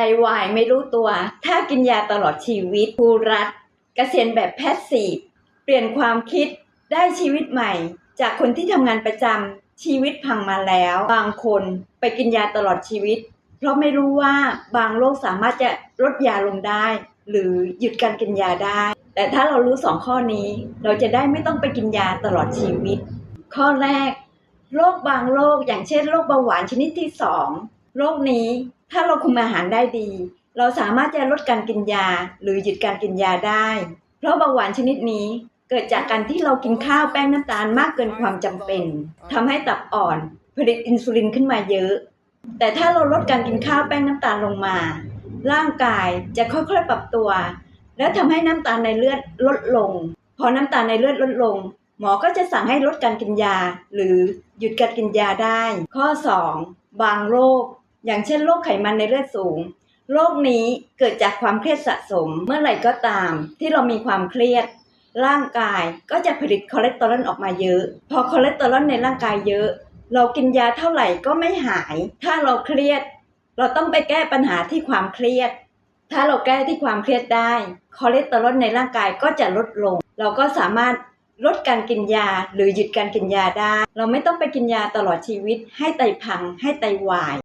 ไตวายไม่รู้ตัว ถ้ากินยาตลอดชีวิตครูรัฐเกษียณแบบแพสซีฟเปลี่ยนความคิดได้ชีวิตใหม่ จากคนที่ทำงานประจำชีวิตพังมาแล้ว บางคนไปกินยาตลอดชีวิต เพราะไม่รู้ว่าบางโรคสามารถจะลดยาลงได้ หรือหยุดการกินยาได้ แต่ถ้าเรารู้สองข้อนี้ เราจะได้ไม่ต้องไปกินยาตลอดชีวิต ข้อแรกโรคบางโรคอย่างเช่นโรคเบาหวานชนิดที่สอง โรคนี้ถ้าเราคุมอาหารได้ดี เราสามารถจะลดการกินยา หรือหยุดการกินยาได้ เพราะเบาหวานชนิดนี้เกิดจากการที่เรากินข้าวแป้งน้ำตาลมากเกินความจำเป็นทำให้ตับอ่อนผลิตอินซูลินขึ้นมาเยอะ แต่ถ้าเราลดการกินข้าวแป้งน้ำตาลลงมา ร่างกายจะค่อยๆปรับตัว และทำให้น้ำตาลในเลือดลดลง พอน้ำตาลในเลือดลดลง หมอก็จะสั่งให้ลดการกินยา หรือหยุดการกินยาได้ ข้อ 2 บางโรค อย่างเช่นโรคไขมันในเลือดสูงโรคนี้เกิดจากความเครียดสะสมเมื่อไหร่ก็ตาม ที่เรามีความเครียด ร่างกายก็จะผลิตคอเลสเตอรอลออกมาเยอะ พอคอเลสเตอรอลในร่างกายเยอะ เรากินยาเท่าไหร่ก็ไม่หาย ถ้าเราเครียด เราต้องไปแก้ปัญหาที่ความเครียด ถ้าเราแก้ที่ความเครียดได้คอเลสเตอรอลในร่างกายก็จะลดลง เราก็สามารถลดการกินยาหรือหยุดการกินยาได้ เราไม่ต้องไปกินยาตลอดชีวิต ให้ไตพัง ให้ไตวาย